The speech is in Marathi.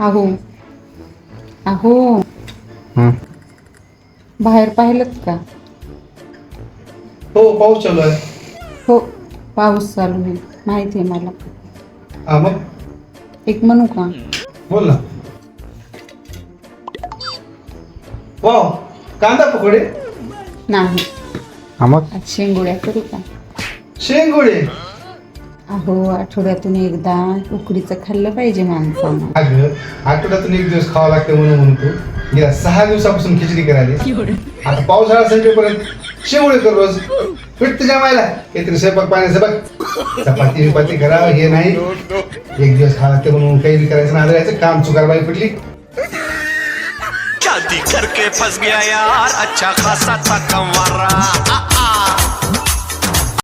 अहो अहो हं. बाहेर पाहिलं का? हो पाऊस चालू आहे. हो पाऊस चालू आहे. माहिती आहे मला. हा मग? एक म्हणू का? बोल ना. वाव कांदा पकोडे? नाही. मग? आज शेंगोळ्या करू का? शेंगोडे? अहो आठवड्यातून एकदा उकडीचं खाल्लं पाहिजे माणसानं. अगं आठवड्यातून एक दिवस खावा लागते म्हणून म्हणतो. गेल्या सहा दिवसापासून खिचडी करायली. आता पावसाळा संपेपर्यंत शेंगोडे कर रोज. पीठ तुझ्या मायला. काहीतरी स्वयंपाक पाण्याचं बघ. चपाती बिपाती करा हे नाही. एक दिवस खावा लागते म्हणून काही बी करायचं ना याचं काम चुकार बाई पडली शादी करके फंस गया यार. अच्छा खासा था कमवारा